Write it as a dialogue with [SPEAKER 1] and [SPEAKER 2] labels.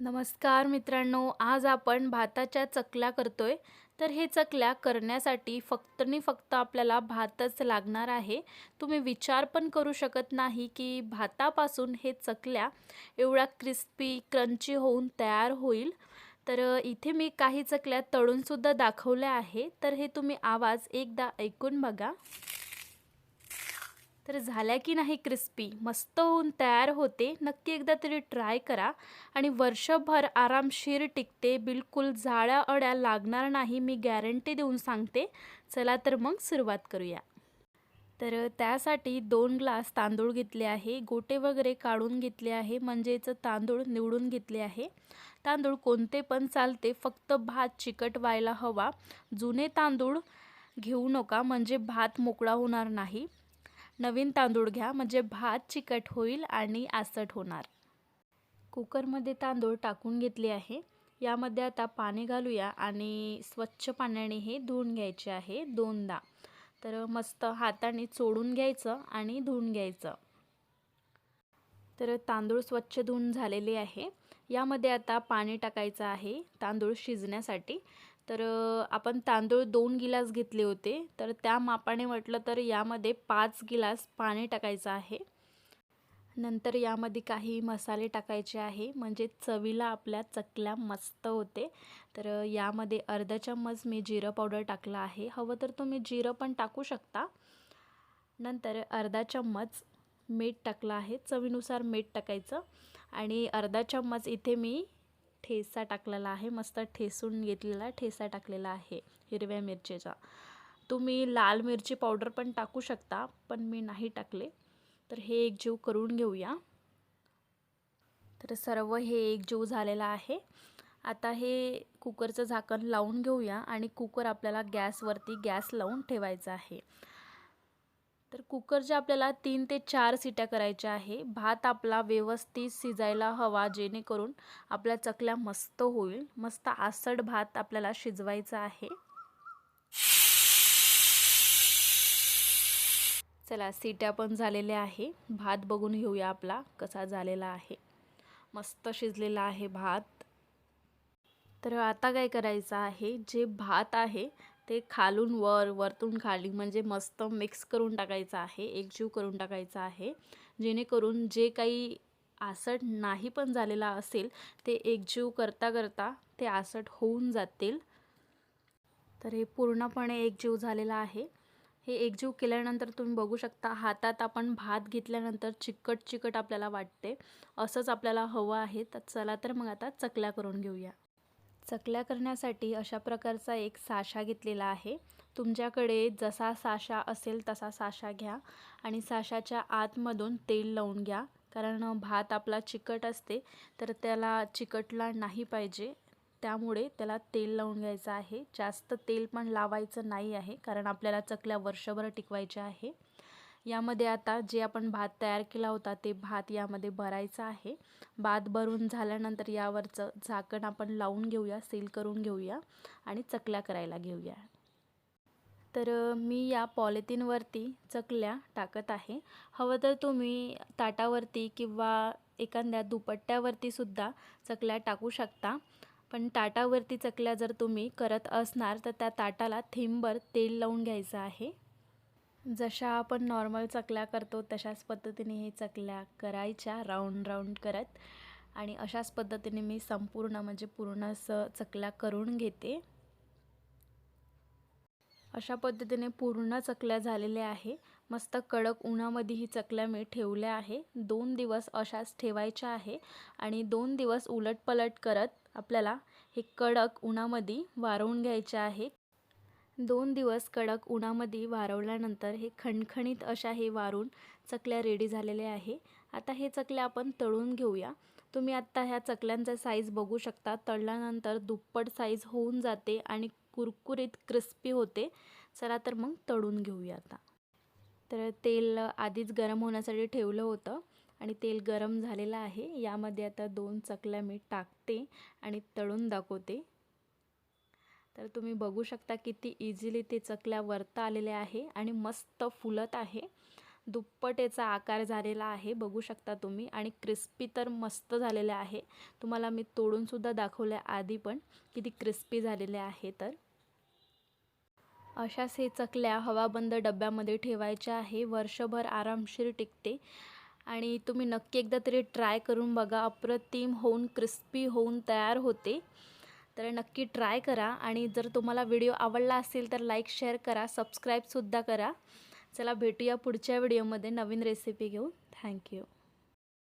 [SPEAKER 1] नमस्कार मित्रांनो आज आपण भाताच्या चकल्या करतोय. तर हे चकल्या करण्यासाठी फक्त आणि फक्त आपल्याला भातच लागणार आहे. तुम्ही विचार पण करू शकत नाही की भातापासून हे चकल्या एवढ्या क्रिस्पी क्रंची होऊन तयार होईल. तर इथे मी काही चकल्या तळूनसुद्धा दाखवल्या आहे. तर हे तुम्ही आवाज एकदा ऐकून बघा. तर झाल्या की नाही क्रिस्पी? मस्त होऊन तयार होते. नक्की एकदा तरी ट्राय करा. आणि वर्षभर आरामशीर टिकते. बिलकुल जाळ्या अड्या लागणार नाही मी गॅरंटी देऊन सांगते. चला तर मग सुरुवात करूया. तर त्यासाठी दोन ग्लास तांदूळ घेतले आहे. गोटे वगैरे काढून घेतले आहे. म्हणजेच तांदूळ निवडून घेतले आहे. तांदूळ कोणते पण चालते. फक्त भात चिकट व्हायला हवा. जुने तांदूळ घेऊ नका. म्हणजे भात मोकळा होणार नाही. नवीन तांदूळ घ्या म्हणजे भात चिकट होईल आणि आसट होणार. कुकरमध्ये तांदूळ टाकून घेतले आहे. यामध्ये आता पाणी घालूया आणि स्वच्छ पाण्याने हे धुवून घ्यायचे आहे दोनदा. तर मस्त हाताने चोडून घ्यायचं आणि धुवून घ्यायचं. तर तांदूळ स्वच्छ धुवून झालेले आहे. यामध्ये आता पाणी टाकायचं आहे तांदूळ शिजण्यासाठी. तर आपण तांदूळ दोन गिलास घेतले होते. तर त्या मापाने म्हटलं तर यामध्ये पाच गिलास पाणी टाकायचं आहे. नंतर यामध्ये काही मसाले टाकायचे आहे. म्हणजे चवीला आपल्या चकल्या मस्त होते. तर यामध्ये अर्धा चम्मच मी जिरं पावडर टाकलं आहे. हवं तर तुम्ही जिरं पण टाकू शकता. नंतर अर्धा चम्मच मीठ टाकलं आहे. चवीनुसार मीठ टाकायचं. आणि अर्धा चम्मच इथे मी ठेसा टाकलेला आहे. मस्त ठेसून घेतलेला ठेसा टाकलेला आहे हिरव्या मिरचीचा. तुम्ही लाल मिरची पावडर पण टाकू शकता पण मी नाही टाकले. तर हे एक जीव करून घेऊया. तर सर्व हे एक जीव झालेला आहे. आता हे कुकरचं झाकण लावून घेऊया आणि कुकर आपल्याला गॅसवरती गॅस लावून ठेवायचा आहे. तर कुकरच्या आपल्याला तीन ते चार सिट्या करायच्या आहे भात आपला व्यवस्थित शिजायला हवा जेणेकरून आपल्या चकल्या मस्त होईल. मस्त आसड भात आपल्याला शिजवायचा आहे. चला सिट्या पण झालेल्या आहे. भात बघून घेऊया आपला कसा झालेला आहे. मस्त शिजलेला आहे भात. तर आता काय करायचं आहे? जे भात आहे ते खालून वर वरतून खाली म्हणजे मस्त मिक्स करून टाकायचं आहे एकजीव करून टाकायचं आहे. जेणेकरून जे काही आसट नाही पण झालेला असेल ते एकजीव करता करता ते आसट होऊन जातील. तर हे पूर्णपणे एकजीव झालेला आहे. हे एकजीव केल्यानंतर तुम्ही बघू शकता हातात आपण भात घेतल्यानंतर चिकट चिकट आपल्याला वाटते. असंच आपल्याला हवं आहे तर चला तर मग आता चकल्या करून घेऊया. चकल्या करण्यासाठी अशा प्रकारचा एक साशा घेतलेला आहे. तुमच्याकडे जसा साशा असेल तसा साशा घ्या आणि साशाच्या आतमधून तेल लावून घ्या. कारण भात आपला चिकट असते तर त्याला चिकटला नाही पाहिजे. त्यामुळे त्याला तेल लावून घ्यायचं आहे. जास्त तेल पण लावायचं नाही आहे कारण आपल्याला चकल्या वर्षभर टिकवायच्या आहे. यामध्ये आता जे आपण भात तयार केला होता ते भात यामध्ये भरायचं आहे. भात भरून झाल्यानंतर यावरचं झाकण आपण लावून घेऊया सील करून घेऊया आणि चकल्या करायला घेऊया. तर मी या पॉलिथिनवरती चकल्या टाकत आहे. हवं तर तुम्ही ताटावरती किंवा एखाद्या दुपट्ट्यावरती सुद्धा चकल्या टाकू शकता. पण ताटावरती चकल्या जर तुम्ही करत असणार तर त्या ताटाला थिंबर तेल लावून घ्यायचं आहे. जशा आपण नॉर्मल चकल्या करतो तशाच पद्धतीने हे चकल्या करायच्या राऊंड राऊंड करत. आणि अशाच पद्धतीने मी संपूर्ण म्हणजे पूर्ण असं चकल्या करून घेते. अशा पद्धतीने पूर्ण चकल्या झालेल्या आहे. मस्त कडक उन्हामध्ये ही चकल्या मी ठेवल्या आहे. दोन दिवस अशाच ठेवायच्या आहे. आणि दोन दिवस उलटपलट करत आपल्याला हे कडक उन्हामध्ये वारवून घ्यायचे आहे. दोन दिवस कडक उन्हामध्ये वारवल्यानंतर हे खणखणीत अशा हे वारून चकल्या रेडी झालेल्या आहे. आता हे चकल्या आपण तळून घेऊया. तुम्ही आत्ता ह्या चकल्यांचा साईज बघू शकता. तळल्यानंतर दुप्पट साईज होऊन जाते आणि कुरकुरीत क्रिस्पी होते. चला तर मग तळून घेऊया आता. तर तेल आधीच गरम होण्यासाठी ठेवलं होतं आणि तेल गरम झालेलं आहे. यामध्ये आता दोन चकल्या मी टाकते आणि तळून दाखवते. तर तुम्ही बघू शकता किती इझिली ते चकल्या वरता आलेल्या आहे आणि मस्त फुलत आहे. दुप्पट याचा आकार झालेला आहे बघू शकता तुम्ही. आणि क्रिस्पी तर मस्त झालेले आहे. तुम्हाला मी तोडूनसुद्धा दाखवल्या आधी पण किती क्रिस्पी झालेले आहे तर. अशाच हे चकल्या हवाबंद डब्यामध्ये ठेवायच्या आहे. वर्षभर आरामशीर टिकते. आणि तुम्ही नक्की एकदा तरी ट्राय करून बघा. अप्रतिम होऊन क्रिस्पी होऊन तयार होते. तर नक्की ट्राय करा आणि जर तुम्हाला व्हिडिओ आवडला असेल तर लाईक शेअर करा सबस्क्राईबसुद्धा करा. चला भेटूया पुढच्या व्हिडिओमध्ये नवीन रेसिपी घेऊन. थँक्यू